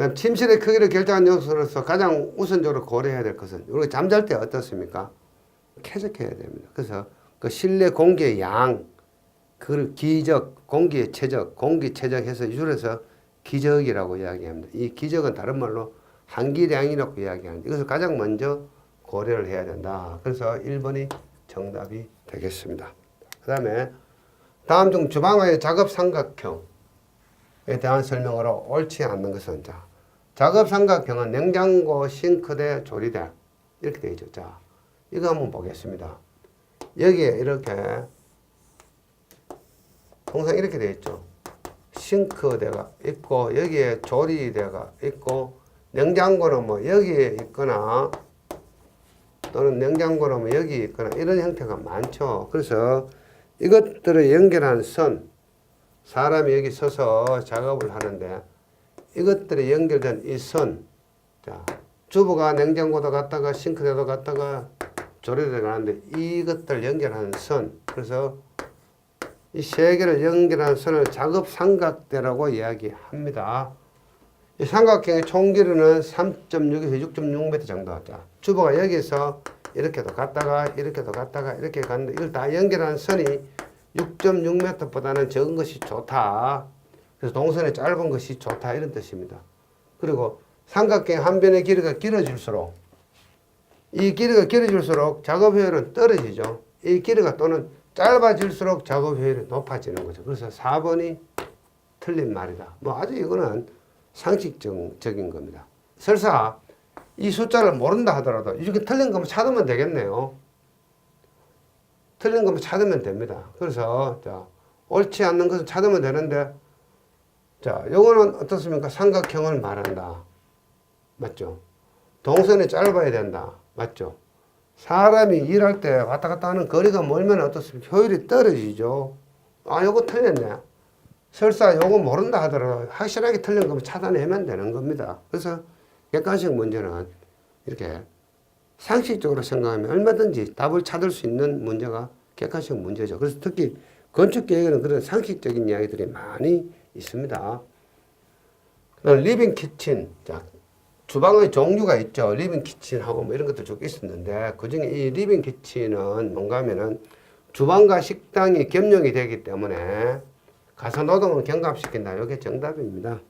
그다음 침실의 크기를 결정한 요소로서 가장 우선적으로 고려해야 될 것은 우리가 잠잘 때 어떻습니까? 쾌적해야 됩니다. 그래서 그 실내 공기의 양, 그걸 기적, 공기의 최적, 공기 최적해서 줄여서 기적이라고 이야기합니다. 이 기적은 다른 말로 한기량이라고 이야기하는데 이것을 가장 먼저 고려를 해야 된다. 그래서 1번이 정답이 되겠습니다. 그 다음에 다음 중 주방의 작업 삼각형에 대한 설명으로 옳지 않는 것은 자 작업 삼각형은 냉장고, 싱크대, 조리대 이렇게 되어 있죠. 자 이거 한번 보겠습니다. 여기에 이렇게 통상 이렇게 되어 있죠. 싱크대가 있고 여기에 조리대가 있고 냉장고는 뭐 여기에 있거나 또는 냉장고는 뭐 여기 있거나 이런 형태가 많죠. 그래서 이것들을 연결한 선 사람이 여기 서서 작업을 하는데 이것들이 연결된 이 선, 자 주부가 냉장고도 갔다가 싱크대도 갔다가 조리대 가는데 이것들 연결하는 선, 그래서 이 세 개를 연결한 선을 작업 삼각대라고 이야기합니다. 이 삼각형의 총 길이는 3.6에서 6.6m 정도. 자, 주부가 여기서 이렇게도 갔다가 이렇게도 갔다가 이렇게 갔는데 이걸 다 연결한 선이 6.6m보다는 적은 것이 좋다. 그래서 동선이 짧은 것이 좋다 이런 뜻입니다. 그리고 삼각형 한 변의 길이가 길어질수록 이 길이가 길어질수록 작업 효율은 떨어지죠. 이 길이가 또는 짧아질수록 작업 효율이 높아지는 거죠. 그래서 4번이 틀린 말이다. 뭐 아주 이거는 상식적인 겁니다. 설사 이 숫자를 모른다 하더라도 이렇게 틀린 거면 찾으면 되겠네요. 틀린 거면 찾으면 됩니다. 그래서 자 옳지 않는 것은 찾으면 되는데 자 요거는 어떻습니까? 삼각형을 말한다. 맞죠? 동선이 짧아야 된다. 맞죠? 사람이 일할 때 왔다 갔다 하는 거리가 멀면 어떻습니까? 효율이 떨어지죠. 아, 요거 틀렸네. 설사 요거 모른다 하더라도 확실하게 틀린 거면 찾아내면 되는 겁니다. 그래서 객관식 문제는 이렇게 상식적으로 생각하면 얼마든지 답을 찾을 수 있는 문제가 객관식 문제죠. 그래서 특히 건축 계획에는 그런 상식적인 이야기들이 많이 있습니다. 그다음 리빙 키친. 자, 주방의 종류가 있죠. 리빙 키친하고 뭐 이런 것들 쭉 있었는데 그 중에 이 리빙 키친은 뭔가 하면은 주방과 식당이 겸용이 되기 때문에 가사 노동을 경감시킨다. 이게 정답입니다.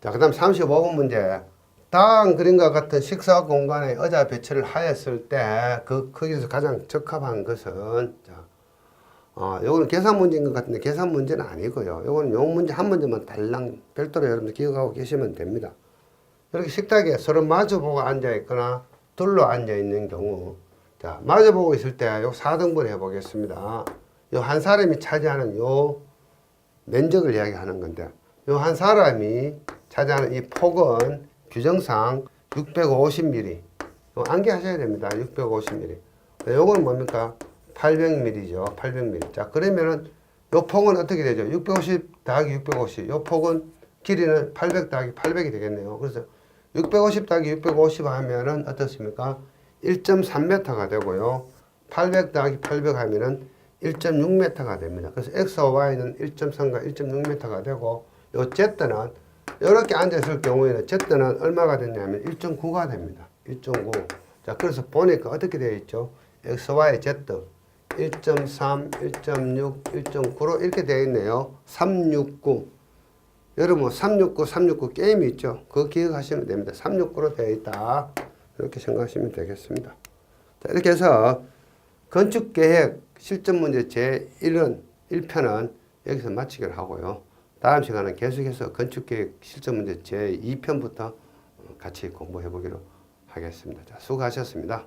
자, 그 다음 35번 문제. 다음 그림과 같은 식사 공간에 의자 배치를 하였을 때 그 크기에서 가장 적합한 것은 자, 어, 요거는 계산 문제인 것 같은데 계산 문제는 아니고요. 요거는 요 문제 한 문제만 달랑 별도로 여러분들 기억하고 계시면 됩니다. 이렇게 식탁에 서로 마주보고 앉아 있거나 둘러 앉아 있는 경우 자, 마주보고 있을 때 요 4등분 해 보겠습니다. 요 한 사람이 차지하는 요 면적을 이야기하는 건데 요 한 사람이 차지하는 이 폭은 규정상 650mm. 요 암기하셔야 됩니다. 650mm. 요건 뭡니까? 800mm죠. 800mm. 자, 그러면은 요 폭은 어떻게 되죠? 650 더하기 650. 요 폭은 길이는 800 더하기 800이 되겠네요. 그래서 650 더하기 650 하면은 어떻습니까? 1.3m가 되고요. 800 더하기 800 하면은 1.6m가 됩니다. 그래서 x와 y는 1.3과 1.6m가 되고 요 z는 이렇게 앉아있을 경우에는 z는 얼마가 되냐면 1.9가 됩니다. 1.9. 자, 그래서 보니까 어떻게 되어 있죠? x, y, z 1.3, 1.6, 1.9로 이렇게 되어 있네요. 369. 여러분 369, 369 게임이 있죠. 그거 기억하시면 됩니다. 369로 되어 있다. 이렇게 생각하시면 되겠습니다. 자, 이렇게 해서 건축계획 실전 문제 제1은 1편은 여기서 마치기로 하고요. 다음 시간은 계속해서 건축계획 실전 문제 제2편부터 같이 공부해 보기로 하겠습니다. 자, 수고하셨습니다.